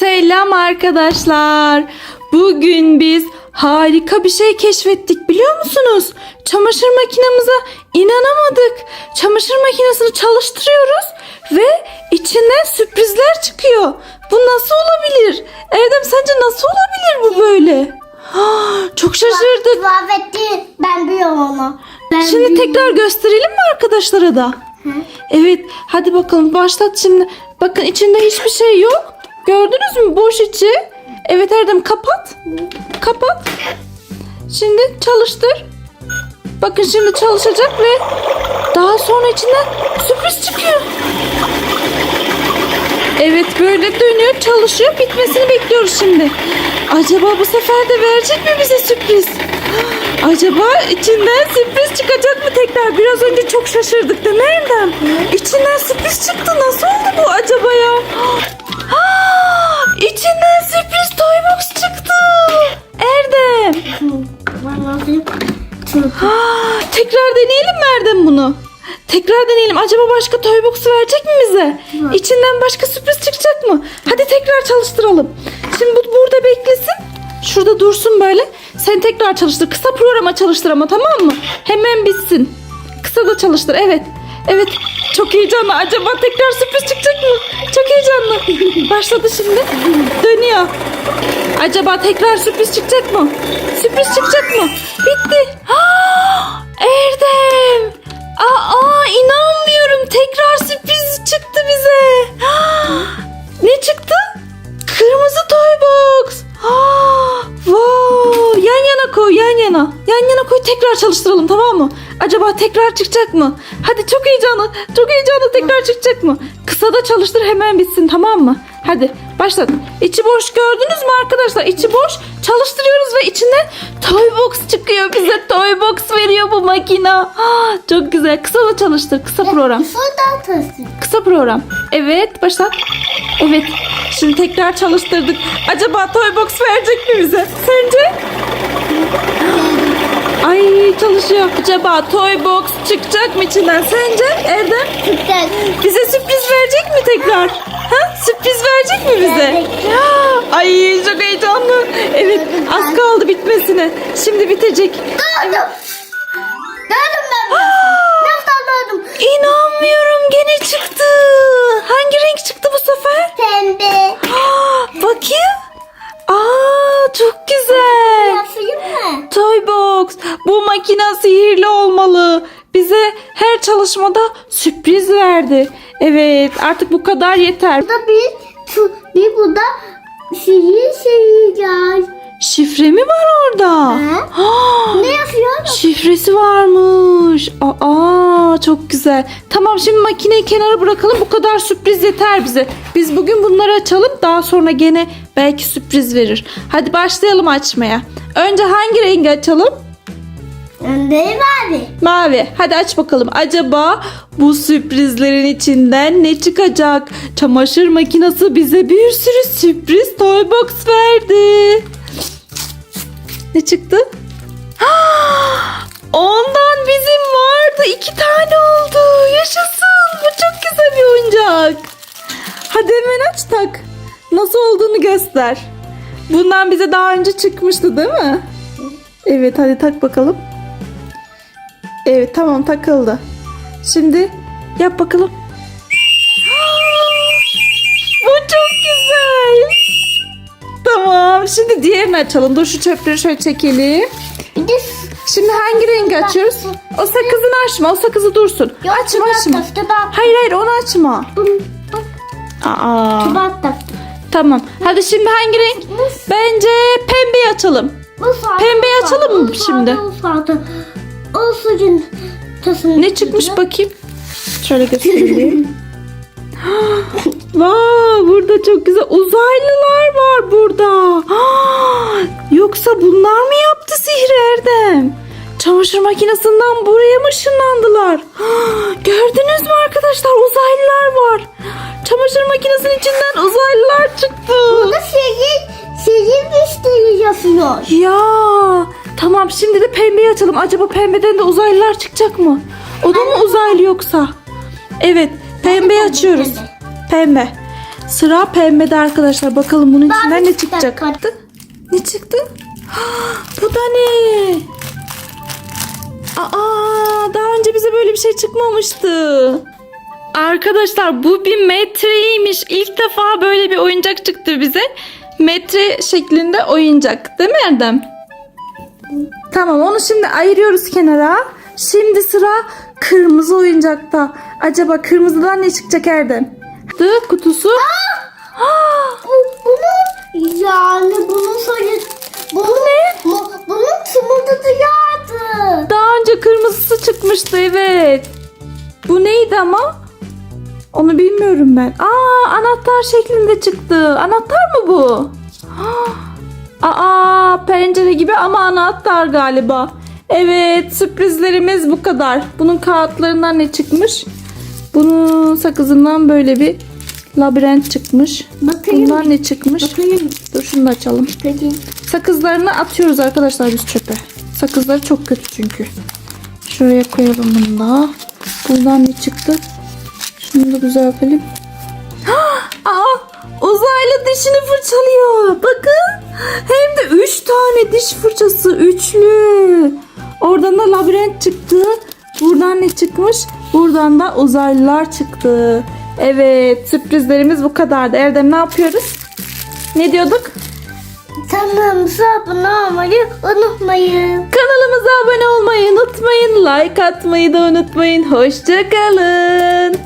Selam arkadaşlar. Bugün biz harika bir şey keşfettik biliyor musunuz? Çamaşır makinemize inanamadık. Çamaşır makinesini çalıştırıyoruz ve içinden sürprizler çıkıyor. Bu nasıl olabilir? Erdem sence nasıl olabilir bu böyle? Ah, Çok şaşırdık. Kıyafeti ben biliyorum onu. Ben Şimdi biliyorum. tekrar gösterelim mi arkadaşlara da? Evet hadi bakalım başlat şimdi. Bakın içinde hiçbir şey yok. Gördünüz mü boş içi. Evet Erdem kapat. Kapat. Şimdi çalıştır. Bakın şimdi çalışacak ve daha sonra içinden sürpriz çıkıyor. Evet böyle dönüyor çalışıyor bitmesini bekliyoruz şimdi. Acaba bu sefer de verecek mi bize sürpriz? Acaba içinden sürpriz çıkacak mı tekrar? Biraz önce çok şaşırdık değil mi Erdem? İçinden sürpriz çıktı. Nasıl oldu bu acaba ya? İçinden sürpriz toybox çıktı. Erdem. Ah, tekrar deneyelim mi Erdem bunu? Tekrar deneyelim. Acaba başka toybox verecek mi bize? İçinden başka sürpriz çıkacak mı? Hadi tekrar çalıştıralım. Şimdi bu burada beklesin. Şurada dursun böyle. Sen tekrar çalıştır. Kısa programa çalıştır ama tamam mı? Hemen bitsin. Kısa da çalıştır. Evet. Evet. Çok heyecanlı. Acaba tekrar sürpriz çıkacak mı? Başladı şimdi. Dönüyor. Acaba tekrar sürpriz çıkacak mı? Sürpriz çıkacak mı? Bitti. Erdem. Aa, inanmıyorum. Tekrar sürpriz çıktı bize. Ne çıktı? Kırmızı toy box. Wow. Yan yana koy, yan yana. Yan yana koy tekrar çalıştıralım tamam mı? Acaba tekrar çıkacak mı? Hadi çok heyecanlı. Çok heyecanlı tekrar çıkacak mı? Kısa da çalıştır hemen bitsin tamam mı? Hadi başlat. İçi boş gördünüz mü arkadaşlar? İçi boş. Çalıştırıyoruz ve içinden toy box çıkıyor bize. Toy box veriyor bu makine. Ah, çok güzel. Kısa da çalıştır. Kısa program. Taşın. Kısa program. Evet başlat. Evet. Şimdi tekrar çalıştırdık. Acaba Toybox verecek mi bize? Sence? Ay çalışıyor. Acaba Toybox çıkacak mı içinden? Sence Erdem? Güzel. Bize sürpriz verecek mi tekrar? Ha? Sürpriz verecek mi bize? Ay çok heyecanlı. Evet az kaldı bitmesine. Şimdi bitecek. Gördüm. Gördüm ben. Nasıl gördüm? İnanmıyorum gene çıktı. Hangi renk çıktı her çalışmada sürpriz verdi. Evet artık bu kadar yeter. Burada bir, tu, bir burada şehir şehir Şifre mi var orada? He? Ne yapıyor? şifresi varmış. Aa çok güzel. Tamam şimdi makineyi kenara bırakalım. Bu kadar sürpriz yeter bize. Biz bugün bunları açalım. Daha sonra gene belki sürpriz verir. Hadi başlayalım açmaya. Önce hangi rengi açalım? Önde abi. Mavi. Hadi aç bakalım. Acaba bu sürprizlerin içinden ne çıkacak? Çamaşır makinesi bize bir sürü sürpriz toy box verdi. Ne çıktı? Ondan bizim vardı. iki tane oldu. Yaşasın. Bu çok güzel bir oyuncak. Hadi hemen aç tak. Nasıl olduğunu göster. Bundan bize daha önce çıkmıştı değil mi? Evet hadi tak bakalım. Evet tamam takıldı. Şimdi yap bakalım. Bu çok güzel. Tamam şimdi diğerini açalım. Dur şu çöpleri şöyle çekelim. Bir de Şimdi hangi rengi açıyoruz? O sakızını açma. O sakızı dursun. Yok, açma açma. Hayır hayır onu açma. Aa. Tamam. Hadi şimdi hangi renk? Bence pembeyi açalım. Pembeyi açalım mı şimdi? O sucun tasını. Ne çıkmış bakayım? Şöyle göstereyim. Vay burada çok güzel uzaylılar var burada. Yoksa bunlar mı yaptı sihri Erdem? Çamaşır makinesinden buraya mı ışınlandılar? Gördünüz mü arkadaşlar uzaylılar var. Çamaşır makinesinin içinden uzaylılar çıktı. Burada şehir, şehir müşteri yapıyor. Ya tamam şimdi de pembeyi açalım. Acaba pembeden de uzaylılar çıkacak mı? O da mı uzaylı yoksa? Evet pembeyi pembe, açıyoruz. pembe. Sıra pembede arkadaşlar. Bakalım bunun içinden ne çıkacak. Ne çıktı? Bu da ne? Aa, daha önce bize böyle bir şey çıkmamıştı. Arkadaşlar bu bir metreymiş. İlk defa böyle bir oyuncak çıktı bize. Metre şeklinde oyuncak. Değil mi Erdem? Tamam onu şimdi ayırıyoruz kenara. Şimdi sıra kırmızı oyuncakta. Acaba kırmızıdan ne çıkacak Erdem? Dı kutusu. Bu, bunun yani bunun sayı bu ne? Bu, bunun sımırdıdı yağdı. Daha önce kırmızısı çıkmıştı evet. Bu neydi ama? Onu bilmiyorum ben. Aa anahtar şeklinde çıktı. Anahtar mı bu? Aa pencere gibi ama anahtar galiba. Evet sürprizlerimiz bu kadar. Bunun kağıtlarından ne çıkmış? Bunun sakızından böyle bir labirent çıkmış. Bakayım. Bundan ne çıkmış? Bakayım. Dur şunu da açalım. Bakayım. Sakızlarını atıyoruz arkadaşlar biz çöpe. Sakızları çok kötü çünkü. Şuraya koyalım bunu da. Buradan ne çıktı? Şunu da düzeltelim. Aa, uzaylı dişini fırçalıyor. Bakın. Hem de 3 tane diş fırçası. Üçlü. Oradan da labirent çıktı. Buradan ne çıkmış? Buradan da uzaylılar çıktı. Evet sürprizlerimiz bu kadardı. Erdem ne yapıyoruz? Ne diyorduk? Kanalımıza abone olmayı unutmayın. Kanalımıza abone olmayı unutmayın. Like atmayı da unutmayın. Hoşçakalın.